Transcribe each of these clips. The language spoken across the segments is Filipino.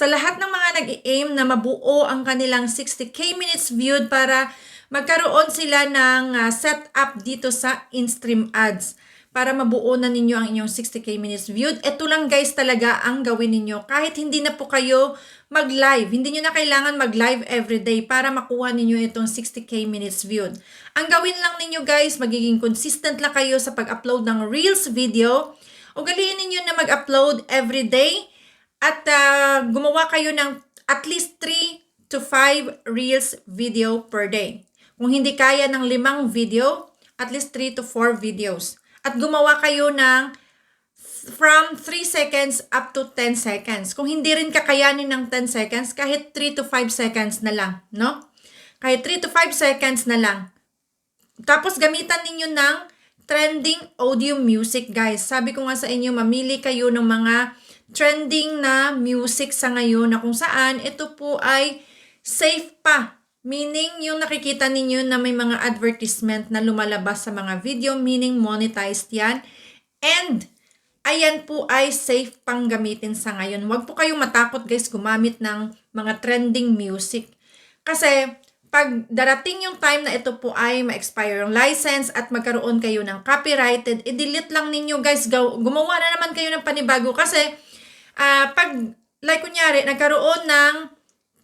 Sa lahat ng mga nag-aim na mabuo ang kanilang 60k minutes viewed para magkaroon sila ng ah, setup dito sa in-stream ads para mabuo na ninyo ang inyong 60k minutes viewed. Ito lang guys talaga ang gawin ninyo. Kahit hindi na po kayo mag-live, hindi nyo na kailangan mag-live everyday para makuha ninyo itong 60k minutes viewed. Ang gawin lang ninyo guys, magiging consistent lang kayo sa pag-upload ng Reels video. Ugaliin ninyo na mag-upload everyday at ah, gumawa kayo ng at least 3 to 5 Reels video per day. Kung hindi kaya ng limang video, at least 3 to 4 videos. At gumawa kayo ng from 3 seconds up to 10 seconds. Kung hindi rin kakayanin ng 10 seconds, kahit 3 to 5 seconds na lang, no? Kahit 3 to 5 seconds na lang. Tapos gamitan ninyo ng trending audio music, guys. Sabi ko nga sa inyo, mamili kayo ng mga trending na music sa ngayon na kung saan ito po ay safe pa. Meaning, yung nakikita ninyo na may mga advertisement na lumalabas sa mga video, meaning monetized yan. And, ayan po ay safe pang gamitin sa ngayon. Huwag po kayong matakot guys gumamit ng mga trending music. Kasi, pag darating yung time na ito po ay ma-expire yung license at magkaroon kayo ng copyrighted, i-delete lang ninyo guys. Gumawa na naman kayo ng panibago kasi ah pag, like kunyari, nagkaroon ng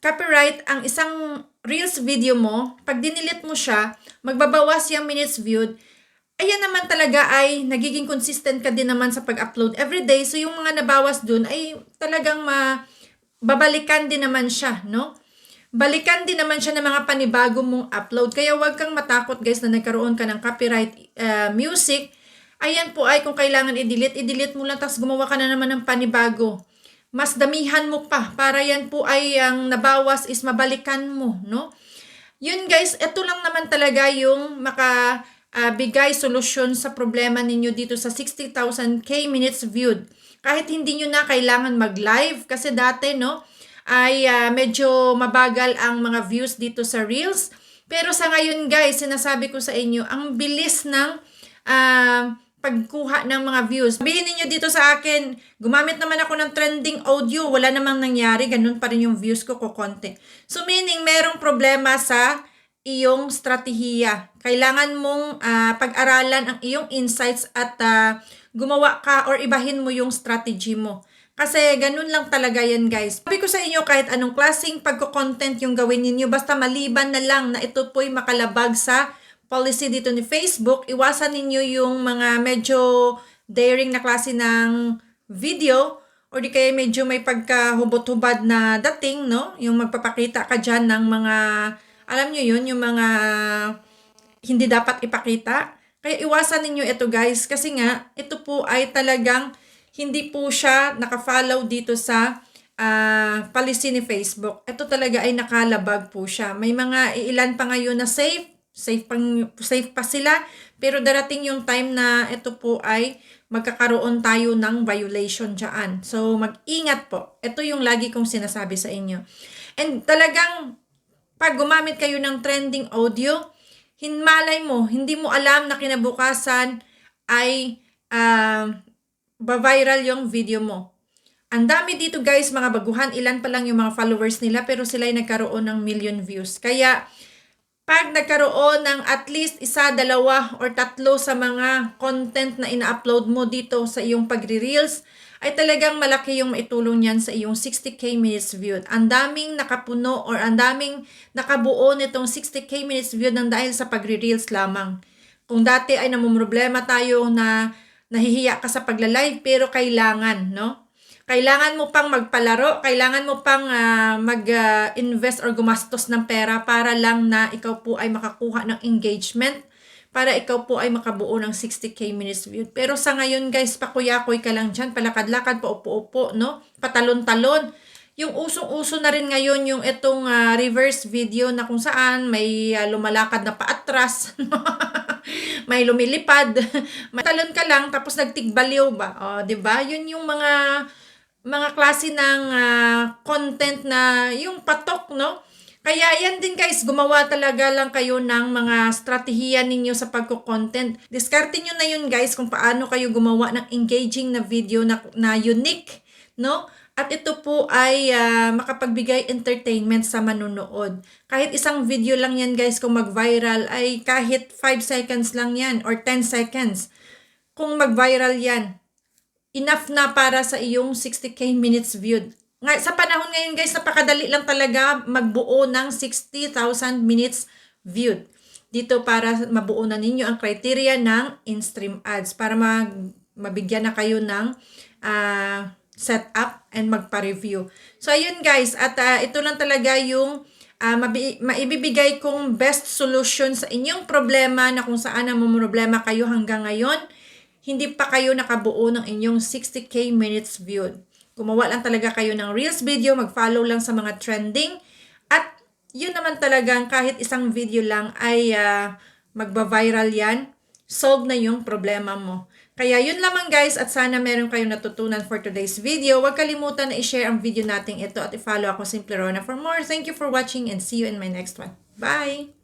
copyright ang isang Reels video mo, pag dinilit mo siya, magbabawas yung minutes viewed, ayan naman talaga ay nagiging consistent ka din naman sa pag-upload everyday. So yung mga nabawas dun ay talagang ma babalikan din naman siya, no? Balikan din naman siya ng mga panibago mong upload. Kaya huwag kang matakot guys na nagkaroon ka ng copyright uh, music. Ayan po ay kung kailangan i-delete, i-delete mo lang tapos gumawa ka na naman ng panibago mas damihan mo pa para yan po ay ang nabawas is mabalikan mo, no? Yun guys, ito lang naman talaga yung maka ah, bigay solusyon sa problema ninyo dito sa 60,000k minutes viewed. Kahit hindi nyo na kailangan mag-live kasi dati, no, ay ah, medyo mabagal ang mga views dito sa Reels. Pero sa ngayon guys, sinasabi ko sa inyo, ang bilis ng ah, pagkuha ng mga views. Sabihin niyo dito sa akin, gumamit naman ako ng trending audio, wala namang nangyari, ganun pa rin yung views ko ko konti. So meaning, merong problema sa iyong strategiya. Kailangan mong ah, pag-aralan ang iyong insights at ah, gumawa ka or ibahin mo yung strategy mo. Kasi ganun lang talaga yan guys. Sabi ko sa inyo kahit anong klaseng pagko-content yung gawin ninyo, basta maliban na lang na ito po'y makalabag sa policy dito ni Facebook, iwasan ninyo yung mga medyo daring na klase ng video or di kaya medyo may pagkahubot-hubad na dating, no? Yung magpapakita ka dyan ng mga, alam nyo yun, yung mga hindi dapat ipakita. Kaya iwasan ninyo ito guys kasi nga ito po ay talagang hindi po siya nakafollow dito sa ah, policy ni Facebook. Ito talaga ay nakalabag po siya. May mga ilan pa ngayon na safe safe pang safe pa sila pero darating yung time na ito po ay magkakaroon tayo ng violation diyan. So mag-ingat po. Ito yung lagi kong sinasabi sa inyo. And talagang pag gumamit kayo ng trending audio, hinmalay mo, hindi mo alam na kinabukasan ay uh, ba-viral yung video mo. Ang dami dito guys, mga baguhan, ilan pa lang yung mga followers nila pero sila ay nagkaroon ng million views. Kaya pag nagkaroon ng at least isa, dalawa, or tatlo sa mga content na ina-upload mo dito sa iyong pagre-reels, ay talagang malaki yung maitulong niyan sa iyong 60k minutes viewed. Ang daming nakapuno or ang daming nakabuo nitong 60k minutes viewed ng dahil sa pagre-reels lamang. Kung dati ay namumroblema tayo na nahihiya ka sa pagla-live pero kailangan, no? Kailangan mo pang magpalaro, kailangan mo pang uh, mag-invest or gumastos ng pera para lang na ikaw po ay makakuha ng engagement, para ikaw po ay makabuo ng 60k minutes view. Pero sa ngayon guys, pakuyakoy ka lang dyan, palakad-lakad, paupo-upo, no? Patalon-talon. Yung usong-uso na rin ngayon yung itong uh, reverse video na kung saan may uh, lumalakad na paatras, may lumilipad, may talon ka lang tapos nagtigbaliw ba? O, oh, 'di ba? Yun yung mga mga klase ng uh, content na yung patok, no? Kaya yan din guys, gumawa talaga lang kayo ng mga strategiya ninyo sa pagko-content. Diskarte nyo na yun guys kung paano kayo gumawa ng engaging na video na, na unique, no? At ito po ay ah, makapagbigay entertainment sa manunood. Kahit isang video lang yan guys kung mag-viral ay kahit 5 seconds lang yan or 10 seconds. Kung mag-viral yan, enough na para sa iyong 60k minutes viewed. Nga, sa panahon ngayon guys, napakadali lang talaga magbuo ng 60,000 minutes viewed. Dito para mabuo na ninyo ang criteria ng in-stream ads para mag, mabigyan na kayo ng ah, setup and magpa-review. So ayun guys, at ah, ito lang talaga yung ah, mabi- maibibigay kong best solution sa inyong problema na kung saan ang problema kayo hanggang ngayon hindi pa kayo nakabuo ng inyong 60k minutes viewed. Gumawa lang talaga kayo ng Reels video, mag-follow lang sa mga trending, at yun naman talagang kahit isang video lang ay ah, magba-viral yan, solve na yung problema mo. Kaya yun lamang guys at sana meron kayong natutunan for today's video. Huwag kalimutan na i-share ang video nating ito at i-follow ako Simple Rona for more. Thank you for watching and see you in my next one. Bye!